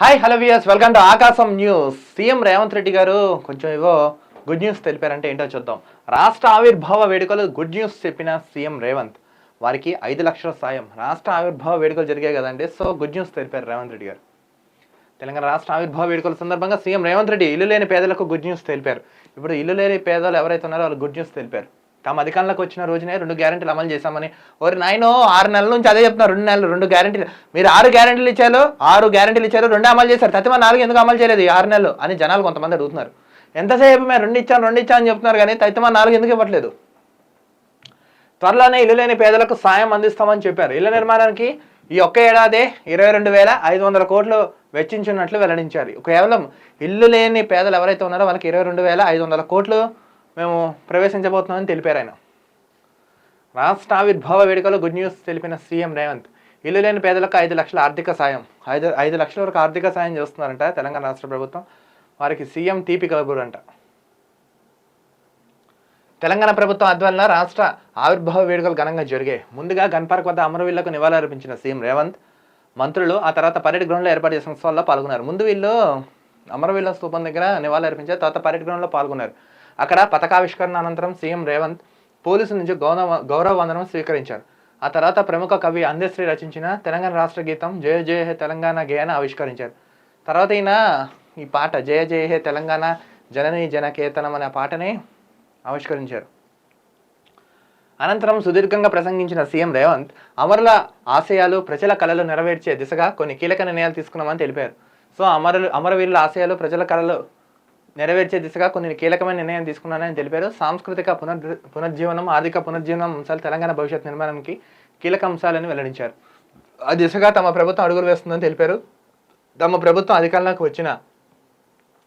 Hi hello viewers welcome to Aakasam news CM Revanth Reddy గారు కొంచెం ఏవో good news తెలిపారంటే ఏంటో చూద్దాం. రాష్ట్ర ఆవిర్భావ వేడుకలు గుడ్ న్యూస్ చెప్పిన సీఎం రేవంత్ వారికి ఐదు లక్షల సాయం. రాష్ట్ర ఆవిర్భావ వేడుకలు జరిగాయి కదండి. సో గుడ్ న్యూస్ తెలిపారు రేవంత్ రెడ్డి గారు. తెలంగాణ రాష్ట్ర ఆవిర్భావ వేడుకల సందర్భంగా సీఎం రేవంత్ రెడ్డి ఇల్లు లేని పేదలకు గుడ్ న్యూస్ తెలిపారు. ఇప్పుడు ఇల్లు లేని పేదలు ఎవరైతే ఉన్నారో వాళ్ళు గుడ్ న్యూస్ తెలిపారు. తమ అధికారంలోకి వచ్చిన రోజునే రెండు గ్యారెంటీలు అమలు చేశామని. ఓరి నాయనో ఆరు నెలల నుంచి అదే చెప్తున్నారు రెండు నెలలు రెండు గ్యారెంటీలు. మీరు ఆరు గ్యారెంటీలు ఇచ్చారు ఆరు గ్యారెంటీలు ఇచ్చారు రెండు అమలు చేశారు. తతిమ నాలుగు ఎందుకు అమలు చేయలేదు ఆరు నెలలు అని జనాలు కొంతమంది అడుగుతున్నారు. ఎంతసేపు మేము రెండు ఇచ్చాను రెండు ఇచ్చాను అని చెప్తున్నారు కానీ తతిమ నాలుగు ఎందుకు ఇవ్వట్లేదు? త్వరలోనే ఇల్లు లేని పేదలకు సాయం అందిస్తామని చెప్పారు. ఇళ్ళ నిర్మాణానికి ఈ ఒక్క ఏడాది ఇరవై రెండు వేల ఐదు వందల కోట్లు వెచ్చించినట్లు వెల్లడించారు. కేవలం ఇల్లు లేని పేదలు ఎవరైతే ఉన్నారో వాళ్ళకి ఇరవై రెండు వేల ఐదు వందల కోట్లు మేము ప్రవేశించబోతున్నామని తెలిపారు ఆయన. రాష్ట్ర ఆవిర్భావ వేడుకలో గుడ్ న్యూస్ తెలిపిన సీఎం రేవంత్ ఇల్లు లేని పేదలకు ఐదు లక్షల ఆర్థిక సాయం ఐదు ఐదు లక్షల వరకు ఆర్థిక సాయం చేస్తున్నారంట తెలంగాణ రాష్ట్ర ప్రభుత్వం. వారికి సీఎం తీపి కబురు అంట తెలంగాణ ప్రభుత్వం ఆధ్వర్యంలో రాష్ట్ర ఆవిర్భావ వేడుకలు ఘనంగా జరిగాయి. ముందుగా గన్ పార్క్ వద్ద అమరవీళ్ళకు నివాళులర్పించిన సీఎం రేవంత్ మంత్రులు ఆ తర్వాత పరేడ్ గ్రౌండ్లో ఏర్పాటు చేసిన ఉత్సవాల్లో పాల్గొన్నారు. ముందు వీళ్ళు అమరవీళ్ళ స్థూపం దగ్గర నివాళులర్పించారు తర్వాత పరేడ్ గ్రౌండ్లో పాల్గొన్నారు. అక్కడ పథకావిష్కరణ అనంతరం సీఎం రేవంత్ పోలీసు నుంచి గౌరవ గౌరవ వందనం స్వీకరించారు. ఆ తర్వాత ప్రముఖ కవి అందశ్రీ రచించిన తెలంగాణ రాష్ట్ర గీతం జయ జయ హే తెలంగాణ గేయాన్ని ఆవిష్కరించారు. తర్వాత ఈయన ఈ పాట జయ జయ హే తెలంగాణ జనని జనకేతనం అనే పాటని ఆవిష్కరించారు. అనంతరం సుదీర్ఘంగా ప్రసంగించిన సీఎం రేవంత్ అమరుల ఆశయాలు ప్రజల కళలు నెరవేర్చే దిశగా కొన్ని కీలక నిర్ణయాలు తీసుకున్నామని తెలిపారు. సో అమరులు అమరవీరుల ఆశయాలు ప్రజల కళలు నెరవేర్చే దిశగా కొన్ని కీలకమైన నిర్ణయం తీసుకున్నానని తెలిపారు. సాంస్కృతిక పునర్ పునర్జీవనం ఆర్థిక పునర్జీవనం అంశాలు తెలంగాణ భవిష్యత్ నిర్మాణానికి కీలక అంశాలని వెల్లడించారు. ఆ దిశగా తమ ప్రభుత్వం అడుగులు వేస్తుందని తెలిపారు. తమ ప్రభుత్వం అధికారంలోకి వచ్చిన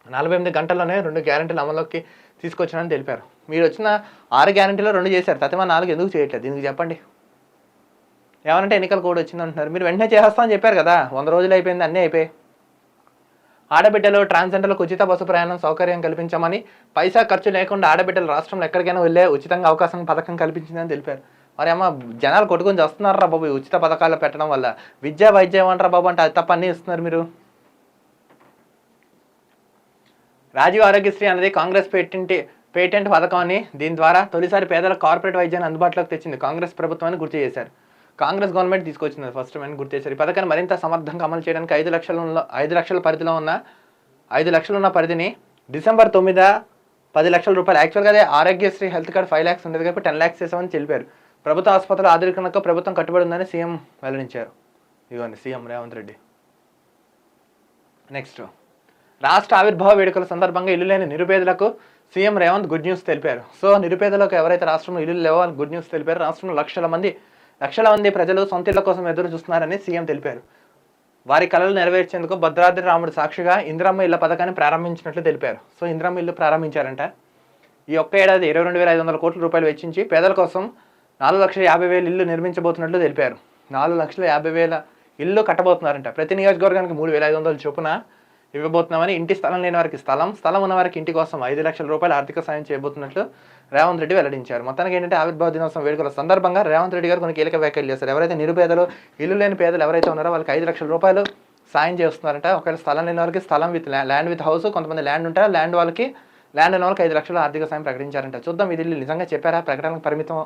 నలభై ఎనిమిది గంటల్లోనే రెండు గ్యారెంటీలు అమల్లోకి తీసుకొచ్చానని తెలిపారు. మీరు వచ్చిన ఆరు గ్యారెంటీలో రెండు చేశారు. తతిమా నాలుగు ఎందుకు చేయట్లేదు? దీనికి చెప్పండి. ఏమనంటే ఎన్నికలు కూడా వచ్చింది అంటున్నారు మీరు వెంటనే చేస్తామని చెప్పారు కదా. వంద రోజులు అయిపోయింది అన్నీ అయిపోయాయి. ఆడబిడ్డలు ట్రాన్స్జెండర్లకు ఉచిత బస్సు ప్రయాణం సౌకర్యం కల్పించామని పైసా ఖర్చు లేకుండా ఆడబిడ్డలు రాష్ట్రంలో ఎక్కడికైనా వెళ్ళే ఉచితంగా అవకాశం పథకం కల్పించిందని తెలిపారు. మరి అమ్మ జనాలు కొట్టుకొని వస్తున్నారా బాబు ఈ ఉచిత పథకాలు పెట్టడం వల్ల? విద్యా వైద్యం అంటారా బాబు అంటే అది తప్ప అన్నీ ఇస్తున్నారు మీరు. రాజీవ్ ఆరోగ్యశ్రీ అనేది కాంగ్రెస్ పేటెంట్ పేటెంట్ పథకం అని దీని ద్వారా తొలిసారి పేదల కార్పొరేట్ వైద్యాన్ని అందుబాటులోకి తెచ్చింది కాంగ్రెస్ ప్రభుత్వాన్ని గుర్తు చేశారు. కాంగ్రెస్ గవర్నమెంట్ తీసుకొచ్చింది ఫస్ట్ అని గుర్తు చేశారు ఈ పథకాన్ని మరింత సమర్థంగా అమలు చేయడానికి ఐదు లక్షల ఐదు లక్షల పరిధిలో ఉన్న ఐదు లక్షలు ఉన్న పరిధిని డిసెంబర్ తొమ్మిది పది లక్షల రూపాయలు. యాక్చువల్గా అదే Aarogyasri health card five lakhs ఉండేది కాబట్టి టెన్ ల్యాక్స్ చేసామని తెలిపారు. ప్రభుత్వ ఆసుపత్రుల ఆధునికనకు ప్రభుత్వం కట్టుబడి ఉందని సీఎం వెల్లడించారు. ఇదిగోండి సీఎం రేవంత్ రెడ్డి. నెక్స్ట్ రాష్ట్ర ఆవిర్భావ వేడుకల సందర్భంగా ఇల్లు లేని నిరుపేదలకు సీఎం రేవంత్ గుడ్ న్యూస్ తెలిపారు. సో నిరుపేదలకు ఎవరైతే రాష్ట్రంలో ఇల్లు లేవో గుడ్ న్యూస్ తెలిపారు. రాష్ట్రంలో లక్షల మంది లక్షల మంది ప్రజలు సొంత ఇళ్ళ కోసం ఎదురు చూస్తున్నారని సీఎం తెలిపారు. వారి కళలు నెరవేర్చేందుకు భద్రాద్రి రాముడు సాక్షిగా ఇందిరమ్మ ఇళ్ళ పథకాన్ని ప్రారంభించినట్లు తెలిపారు. సో ఇందిరమ్మ ఇల్లు ప్రారంభించారంట. ఈ ఒక్క ఏడాది ఇరవై రెండు వేల ఐదు వందల కోట్ల రూపాయలు వెచ్చించి పేదల కోసం నాలుగు లక్షల యాభై వేల ఇల్లు నిర్మించబోతున్నట్లు తెలిపారు. నాలుగు లక్షల యాభై వేల ఇల్లు కట్టబోతున్నారంట. ప్రతి నియోజకవర్గానికి మూడు వేల ఐదు వందల చొప్పున ఇవ్వబోతున్నామని ఇంటి స్థలం లేని వారికి స్థలం స్థలం ఉన్న వారికి ఇంటి కోసం ఐదు లక్షల రూపాయలు ఆర్థిక సాయం చేయబోతున్నట్లు రేవంత్ రెడ్డి వెల్లడించారు. మొత్తానికి ఏంటంటే ఆవిర్భావ దినోత్సవం వేడుకల సందర్భంగా రేవంత్ రెడ్డి గారు కొన్ని కీలక వ్యాఖ్యలు చేశారు. ఎవరైతే నిరుపేదలు ఇల్లు లేని పేదలు ఎవరైతే ఉన్నారో వాళ్ళకి ఐదు లక్షల రూపాయలు సాయం చేస్తున్నారంట. ఒకవేళ స్థలం లేని వారికి స్థలం విత్ ల్యాండ్ విత్ హౌస్ కొంతమంది ల్యాండ్ ఉంటారు. ల్యాండ్ వాళ్ళకి ల్యాండ్ ఉన్న వాళ్ళకి ఐదు లక్షల ఆర్థిక సాయం ప్రకటించారంట. చూద్దాం ఇది నిజంగా చెప్పారా? ప్రకటనకు పరిమితం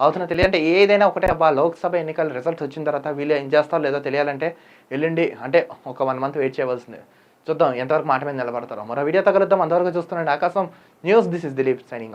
అవుతున్న తెలియాలంటే ఏదైనా ఒకటే అబ్బా లోక్సభ ఎన్నికల రిజల్ట్స్ వచ్చిన తర్వాత వీళ్ళు ఏం చేస్తారో లేదో తెలియాలంటే ఎల్లుండి అంటే ఒక వన్ మంత్ వెయిట్ చేయవలసిందే. చూద్దాం ఎంతవరకు మాట మీద నిలబడతారో. మరో వీడియో తగలుద్దాం. అంతవరకు చూస్తున్నాండి Aakasam. News this is Dilip signing